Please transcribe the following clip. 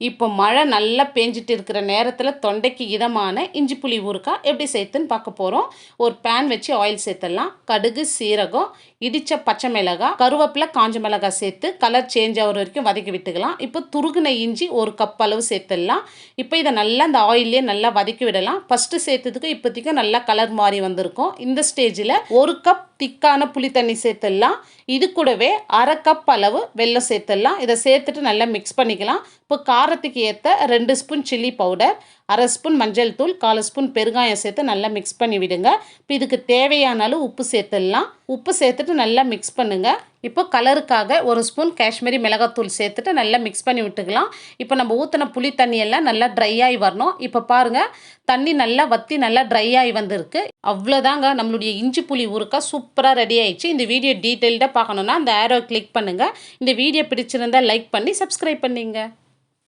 இப்போ மழை நல்லா பேஞ்சிட்டு இருக்கிற நேரத்தில் தொண்டைக்கு இதமான இஞ்சி புளி ஊறுக்காய் எப்படி சேர்த்துன்னு பார்க்க போகிறோம் ஒரு பேன் வச்சு ஆயில் சேர்த்துடலாம். கடுகு சீரகம் இடித்த பச்சை மிளகாய் கருவேப்பிலை காஞ்ச மிளகாய் சேர்த்து கலர் சேஞ்ச் ஆகிற வரைக்கும் வதக்கி விட்டுக்கலாம். இப்போ துருகுன இஞ்சி ஒரு கப் அளவு சேர்த்துடலாம். இப்போ இதை நல்லா அந்த ஆயிலே நல்லா வதக்கி விடலாம். ஃபஸ்ட்டு சேர்த்ததுக்கு இப்போதைக்கு நல்லா கலர் மாறி வந்திருக்கும். இந்த ஸ்டேஜில் ஒரு கப் திக்கான புளி தண்ணி சேர்த்துடலாம். இது கூடவே அரை கப் அளவு வெல்லம் சேர்த்துடலாம். இதை சேர்த்துட்டு நல்லா மிக்ஸ் பண்ணிக்கலாம். இப்போ காரத்துக்கு ஏற்ற ரெண்டு ஸ்பூன் சில்லி பவுடர் அரை ஸ்பூன் மஞ்சள் தூள் கால் ஸ்பூன் பெருங்காயம் சேர்த்து நல்லா மிக்ஸ் பண்ணி விடுங்க இப்போ இதுக்கு தேவையான அளவு உப்பு சேர்த்துடலாம். உப்பு சேர்த்துட்டு நல்லா மிக்ஸ் பண்ணுங்கள் இப்போ கலருக்காக ஒரு ஸ்பூன் காஷ்மீரி மிளகாத்தூள் சேர்த்துட்டு நல்லா மிக்ஸ் பண்ணி விட்டுக்கலாம். இப்போ நம்ம ஊற்றின புளி தண்ணியெல்லாம் நல்லா ட்ரை ஆகி வரணும். இப்போ பாருங்கள் தண்ணி நல்லா வற்றி நல்லா ட்ரை ஆகி வந்திருக்கு. அவ்வளோதாங்க நம்மளுடைய இஞ்சி புளி ஊறுக்கா சூப்பராக ரெடி ஆயிடுச்சு. இந்த வீடியோ டீட்டெயில்டாக பார்க்கணுன்னா அந்த ஆரோ கிளிக் பண்ணுங்கள் இந்த வீடியோ பிடிச்சிருந்தா லைக் பண்ணி சப்ஸ்கிரைப் பண்ணிங்க.